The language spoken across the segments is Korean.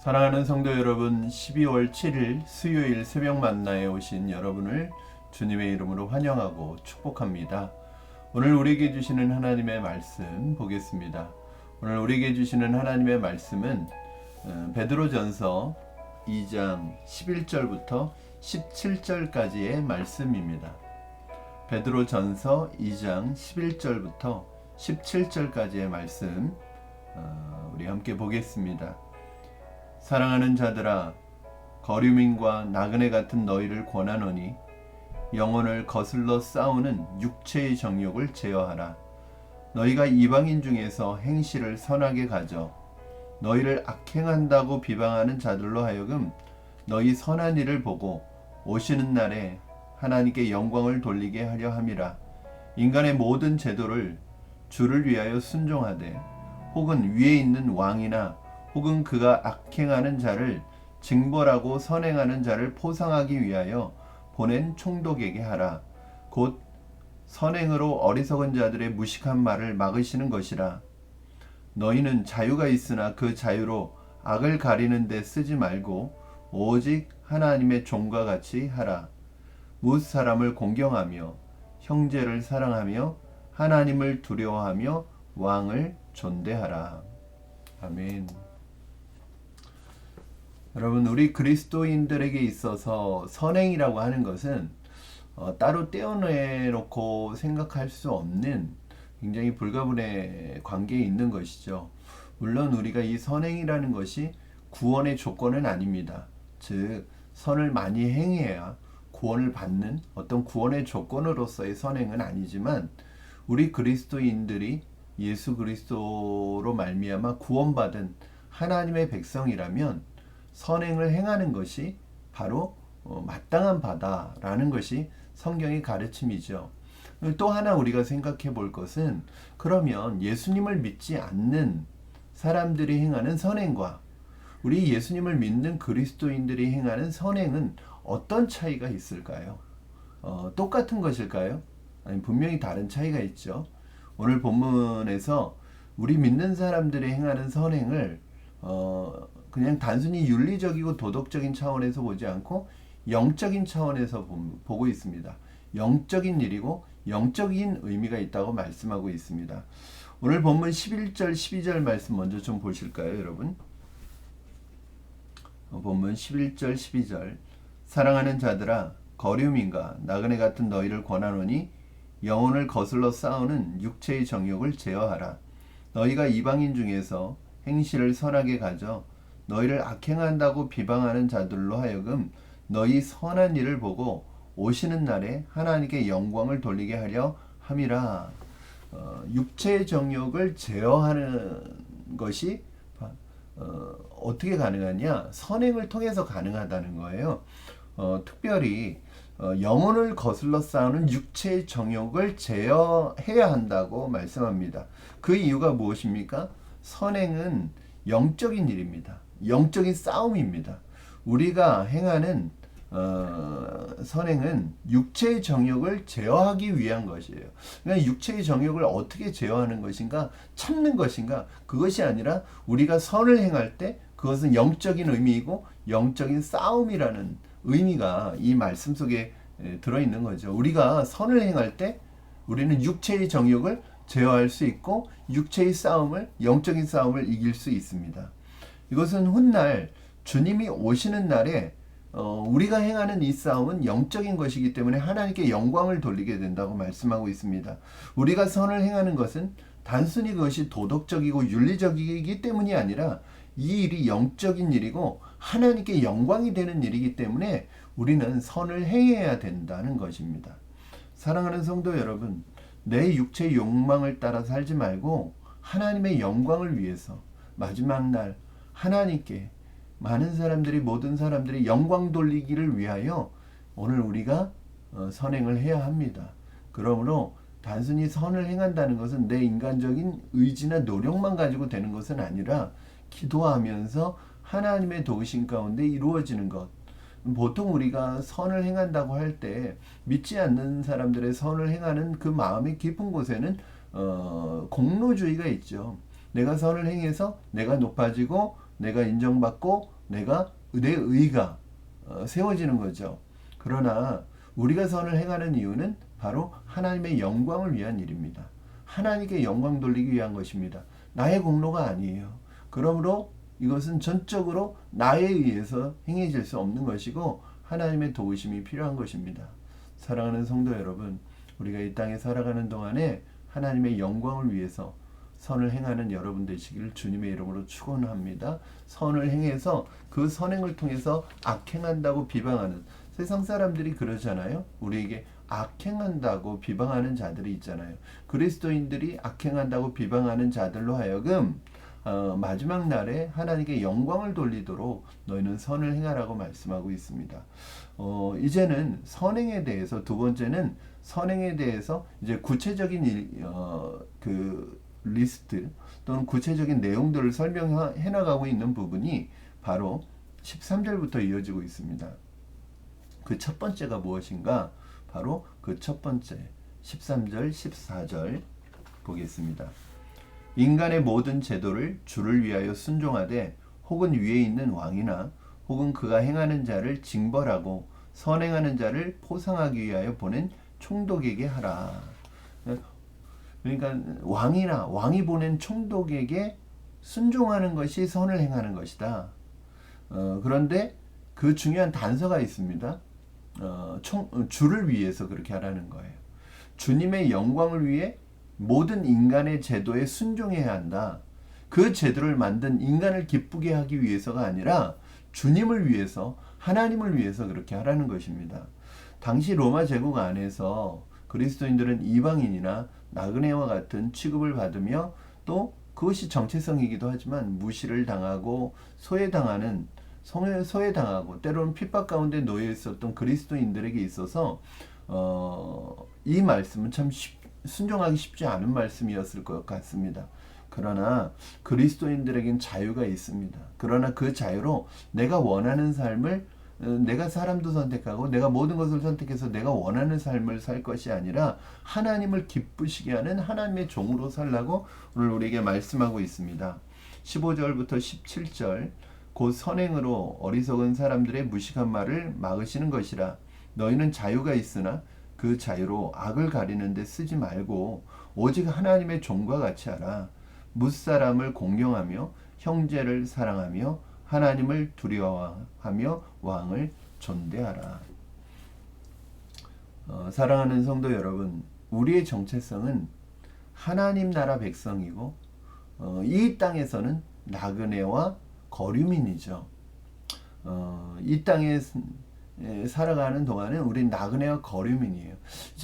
사랑하는 성도 여러분, 12월 7일 수요일 새벽 만나에 오신 여러분을 주님의 이름으로 환영하고 축복합니다. 오늘 우리에게 주시는 하나님의 말씀 보겠습니다. 오늘 우리에게 주시는 하나님의 말씀은 어, 베드로전서 2장 11절부터 17절까지의 말씀입니다. 베드로전서 2장 11절부터 17절까지의 말씀 어, 우리 함께 보겠습니다. 사랑하는 자들아 거류민과 나그네 같은 너희를 권하노니 영혼을 거슬러 싸우는 육체의 정욕을 제어하라. 너희가 이방인 중에서 행실을 선하게 가져 너희를 악행한다고 비방하는 자들로 하여금 너희 선한 일을 보고 오시는 날에 하나님께 영광을 돌리게 하려 함이라. 인간의 모든 제도를 주를 위하여 순종하되 혹은 위에 있는 왕이나 혹은 그가 악행하는 자를 징벌하고 선행하는 자를 포상하기 위하여 보낸 총독에게 하라. 곧 선행으로 어리석은 자들의 무식한 말을 막으시는 것이라. 너희는 자유가 있으나 그 자유로 악을 가리는 데 쓰지 말고 오직 하나님의 종과 같이 하라. 무엇 사람을 공경하며 형제를 사랑하며 하나님을 두려워하며 왕을 존대하라. 아멘. 여러분 우리 그리스도인들에게 있어서 선행이라고 하는 것은 어, 따로 떼어내놓고 생각할 수 없는 굉장히 불가분의 관계에 있는 것이죠. 물론 우리가 이 선행이라는 것이 구원의 조건은 아닙니다. 즉 선을 많이 행해야 구원을 받는 어떤 구원의 조건으로서의 선행은 아니지만 우리 그리스도인들이 예수 그리스도로 말미암아 구원받은 하나님의 백성이라면 선행을 행하는 것이 바로 어, 마땅한 바다라는 것이 성경의 가르침이죠. 또 하나 우리가 생각해 볼 것은 그러면 예수님을 믿지 않는 사람들이 행하는 선행과 우리 예수님을 믿는 그리스도인들이 행하는 선행은 어떤 차이가 있을까요? 어, 똑같은 것일까요? 아니, 분명히 다른 차이가 있죠. 오늘 본문에서 우리 믿는 사람들이 행하는 선행을 어, 그냥 단순히 윤리적이고 도덕적인 차원에서 보지 않고 영적인 차원에서 보고 있습니다. 영적인 일이고 영적인 의미가 있다고 말씀하고 있습니다. 오늘 본문 11절 12절 말씀 먼저 좀 보실까요, 여러분? 어, 본문 11절 12절 사랑하는 자들아 거류민과 나그네 같은 너희를 권하노니 영혼을 거슬러 싸우는 육체의 정욕을 제어하라 너희가 이방인 중에서 행실을 선하게 가져 너희를 악행한다고 비방하는 자들로 하여금 너희 선한 일을 보고 오시는 날에 하나님께 영광을 돌리게 하려 함이라. 어, 육체의 정욕을 제어하는 것이 어, 어떻게 가능하냐? 선행을 통해서 가능하다는 거예요. 어, 특별히 어, 영혼을 거슬러 싸우는 육체의 정욕을 제어해야 한다고 말씀합니다. 그 이유가 무엇입니까? 선행은 영적인 일입니다. 영적인 싸움입니다. 우리가 행하는 어, 선행은 육체의 정욕을 제어하기 위한 것이에요. 그러니까 육체의 정욕을 어떻게 제어하는 것인가, 참는 것인가, 그것이 아니라 우리가 선을 행할 때 그것은 영적인 의미이고 영적인 싸움이라는 의미가 이 말씀 속에 들어있는 거죠. 우리가 선을 행할 때 우리는 육체의 정욕을 제어할 수 있고 육체의 싸움을 영적인 싸움을 이길 수 있습니다. 이것은 훗날 주님이 오시는 날에 어, 우리가 행하는 이 싸움은 영적인 것이기 때문에 하나님께 영광을 돌리게 된다고 말씀하고 있습니다. 우리가 선을 행하는 것은 단순히 그것이 도덕적이고 윤리적이기 때문이 아니라 이 일이 영적인 일이고 하나님께 영광이 되는 일이기 때문에 우리는 선을 행해야 된다는 것입니다. 사랑하는 성도 여러분, 내 육체의 욕망을 따라 살지 말고 하나님의 영광을 위해서 마지막 날 하나님께 많은 사람들이 모든 사람들이 영광 돌리기를 위하여 오늘 우리가 어, 선행을 해야 합니다. 그러므로 단순히 선을 행한다는 것은 내 인간적인 의지나 노력만 가지고 되는 것은 아니라 기도하면서 하나님의 도우심 가운데 이루어지는 것. 보통 우리가 선을 행한다고 할 때 믿지 않는 사람들의 선을 행하는 그 마음의 깊은 곳에는 어, 공로주의가 있죠. 내가 선을 행해서 내가 높아지고 내가 인정받고 내가 내 의가 어, 세워지는 거죠. 그러나 우리가 선을 행하는 이유는 바로 하나님의 영광을 위한 일입니다. 하나님께 영광 돌리기 위한 것입니다. 나의 공로가 아니에요. 그러므로 이것은 전적으로 나에 의해서 행해질 수 없는 것이고 하나님의 도우심이 필요한 것입니다. 사랑하는 성도 여러분, 우리가 이 땅에 살아가는 동안에 하나님의 영광을 위해서 선을 행하는 여러분 되시기를 주님의 이름으로 축원합니다. 선을 행해서 그 선행을 통해서 악행한다고 비방하는 세상 사람들이 그러잖아요. 우리에게 악행한다고 비방하는 자들이 있잖아요. 그리스도인들이 악행한다고 비방하는 자들로 하여금 어, 마지막 날에 하나님께 영광을 돌리도록 너희는 선을 행하라고 말씀하고 있습니다. 어, 이제는 선행에 대해서 두 번째는 선행에 대해서 이제 구체적인 일, 어, 그 리스트 또는 구체적인 내용들을 설명해 나가고 있는 부분이 바로 13절부터 이어지고 있습니다. 그 첫 번째가 무엇인가? 바로 그 첫 번째 13절, 14절 보겠습니다. 인간의 모든 제도를 주를 위하여 순종하되 혹은 위에 있는 왕이나 혹은 그가 행하는 자를 징벌하고 선행하는 자를 포상하기 위하여 보낸 총독에게 하라. 그러니까 왕이나 왕이 보낸 총독에게 순종하는 것이 선을 행하는 것이다. 어, 그런데 그 중요한 단서가 있습니다. 어, 총, 주를 위해서 그렇게 하라는 거예요. 주님의 영광을 위해 모든 인간의 제도에 순종해야 한다. 그 제도를 만든 인간을 기쁘게 하기 위해서가 아니라 주님을 위해서 하나님을 위해서 그렇게 하라는 것입니다. 당시 로마 제국 안에서 그리스도인들은 이방인이나 나그네와 같은 취급을 받으며 또 그것이 정체성이기도 하지만 무시를 당하고 소외당하는 소외당하고 때로는 핍박 가운데 놓여 있었던 그리스도인들에게 있어서 어, 이 말씀은 참 쉽, 순종하기 쉽지 않은 말씀이었을 것 같습니다. 그러나 그리스도인들에겐 자유가 있습니다. 그러나 그 자유로 내가 원하는 삶을 어, 내가 사람도 선택하고 내가 모든 것을 선택해서 내가 원하는 삶을 살 것이 아니라 하나님을 기쁘시게 하는 하나님의 종으로 살라고 오늘 우리에게 말씀하고 있습니다. 15절부터 17절 곧 선행으로 어리석은 사람들의 무식한 말을 막으시는 것이라 너희는 자유가 있으나 그 자유로 악을 가리는데 쓰지 말고 오직 하나님의 종과 같이 하라 무사람을 공경하며 형제를 사랑하며 하나님을 두려워하며 왕을 존대하라. 어, 사랑하는 성도 여러분, 우리의 정체성은 하나님 나라 백성이고 어, 이 땅에서는 나그네와 거류민이죠. 어, 이 땅에 예, 살아가는 동안은 우린 나그네와 거류민이에요.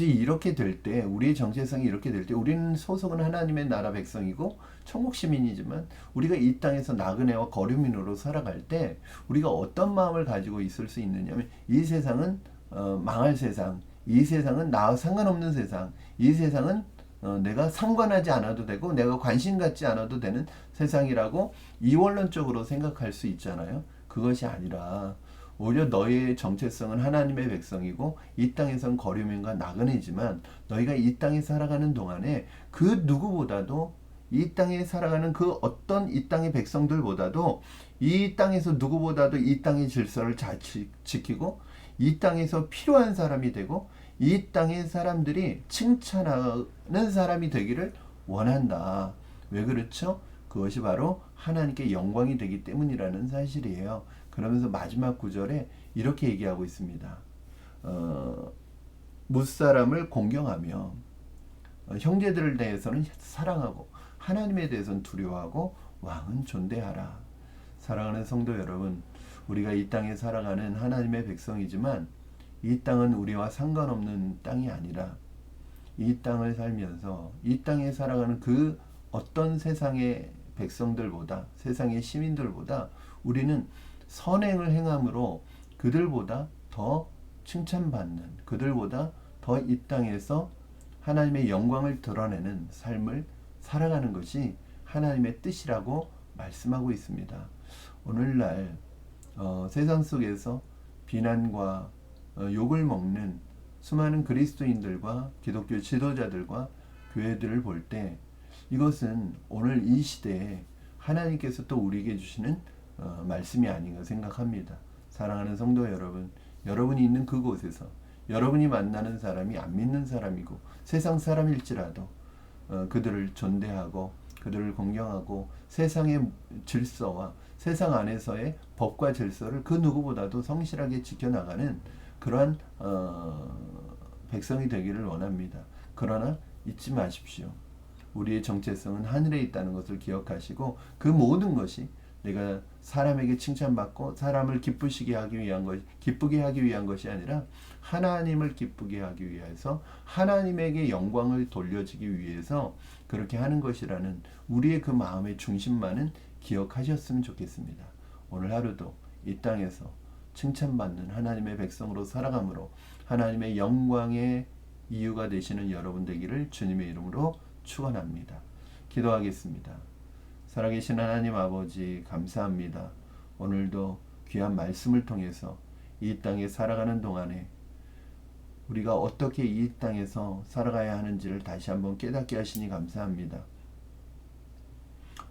이렇게 될 때, 우리의 정체성이 이렇게 될 때, 우리는 소속은 하나님의 나라 백성이고, 천국 시민이지만, 우리가 이 땅에서 나그네와 거류민으로 살아갈 때, 우리가 어떤 마음을 가지고 있을 수 있느냐면, 이 세상은 어, 망할 세상, 이 세상은 나와 상관없는 세상, 이 세상은 어, 내가 상관하지 않아도 되고, 내가 관심 갖지 않아도 되는 세상이라고 이원론적으로 생각할 수 있잖아요. 그것이 아니라, 오히려 너희의 정체성은 하나님의 백성이고 이 땅에선 거류민과 나그네지만 너희가 이 땅에 살아가는 동안에 그 누구보다도 이 땅에 살아가는 그 어떤 이 땅의 백성들보다도 이 땅에서 누구보다도 이 땅의 질서를 잘 지키고 이 땅에서 필요한 사람이 되고 이 땅의 사람들이 칭찬하는 사람이 되기를 원한다. 왜 그렇죠? 그것이 바로 하나님께 영광이 되기 때문이라는 사실이에요. 그러면서 마지막 구절에 이렇게 얘기하고 있습니다. 어, 무사람을 공경하며 어, 형제들을 대해서는 사랑하고 하나님에 대해서는 두려워하고 왕은 존대하라. 사랑하는 성도 여러분, 우리가 이 땅에 살아가는 하나님의 백성이지만 이 땅은 우리와 상관없는 땅이 아니라 이 땅을 살면서 이 땅에 살아가는 그 어떤 세상의 백성들보다 세상의 시민들보다 우리는 선행을 행함으로 그들보다 더 칭찬받는 그들보다 더 이 땅에서 하나님의 영광을 드러내는 삶을 살아가는 것이 하나님의 뜻이라고 말씀하고 있습니다. 오늘날 어, 세상 속에서 비난과 어, 욕을 먹는 수많은 그리스도인들과 기독교 지도자들과 교회들을 볼 때 이것은 오늘 이 시대에 하나님께서 또 우리에게 주시는 어, 말씀이 아닌가 생각합니다. 사랑하는 성도 여러분, 여러분이 있는 그곳에서 여러분이 만나는 사람이 안 믿는 사람이고 세상 사람일지라도 어, 그들을 존대하고 그들을 공경하고 세상의 질서와 세상 안에서의 법과 질서를 그 누구보다도 성실하게 지켜나가는 그러한 어, 백성이 되기를 원합니다. 그러나 잊지 마십시오. 우리의 정체성은 하늘에 있다는 것을 기억하시고 그 모든 것이 내가 사람에게 칭찬받고 사람을 기쁘시게 하기 위한 것, 기쁘게 하기 위한 것이 아니라 하나님을 기쁘게 하기 위해서 하나님에게 영광을 돌려지기 위해서 그렇게 하는 것이라는 우리의 그 마음의 중심만은 기억하셨으면 좋겠습니다. 오늘 하루도 이 땅에서 칭찬받는 하나님의 백성으로 살아감으로 하나님의 영광의 이유가 되시는 여러분 되기를 주님의 이름으로 축원합니다. 기도하겠습니다. 살아계신 하나님 아버지 감사합니다. 오늘도 귀한 말씀을 통해서 이 땅에 살아가는 동안에 우리가 어떻게 이 땅에서 살아가야 하는지를 다시 한번 깨닫게 하시니 감사합니다.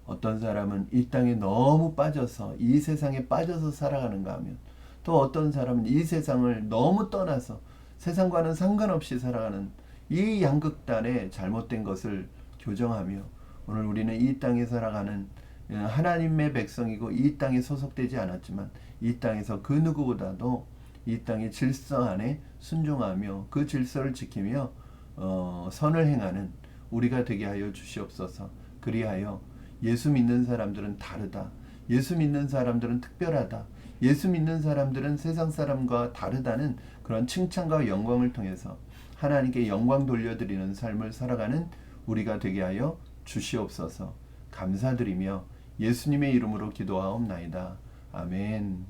어떤 사람은 이 땅에 너무 빠져서 이 세상에 빠져서 살아가는가 하면 또 어떤 사람은 이 세상을 너무 떠나서 세상과는 상관없이 살아가는 이 양극단의 잘못된 것을 교정하며 오늘 우리는 이 땅에 살아가는 하나님의 백성이고 이 땅에 소속되지 않았지만 이 땅에서 그 누구보다도 이 땅의 질서 안에 순종하며 그 질서를 지키며 어, 선을 행하는 우리가 되게 하여 주시옵소서. 그리하여 예수 믿는 사람들은 다르다. 예수 믿는 사람들은 특별하다. 예수 믿는 사람들은 세상 사람과 다르다는 그런 칭찬과 영광을 통해서 하나님께 영광 돌려드리는 삶을 살아가는 우리가 되게 하여 주시옵소서. 감사드리며 예수님의 이름으로 기도하옵나이다. 아멘.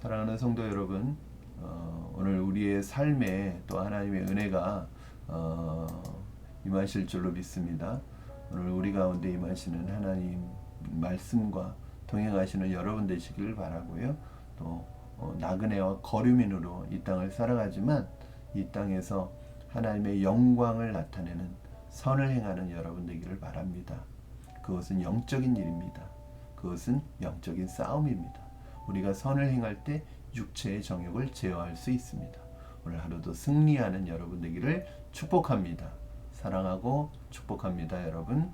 사랑하는 성도 여러분, 어, 오늘 우리의 삶에 또 하나님의 은혜가 어, 임하실 줄로 믿습니다. 오늘 우리 가운데 임하시는 하나님 말씀과 동행하시는 여러분 되시길 바라고요. 또 어, 나그네와 거류민으로 이 땅을 살아가지만 이 땅에서 하나님의 영광을 나타내는 선을 행하는 여러분 되기를 바랍니다. 그것은 영적인 일입니다. 그것은 영적인 싸움입니다. 우리가 선을 행할 때 육체의 정욕을 제어할 수 있습니다. 오늘 하루도 승리하는 여러분 되기를 축복합니다. 사랑하고 축복합니다, 여러분.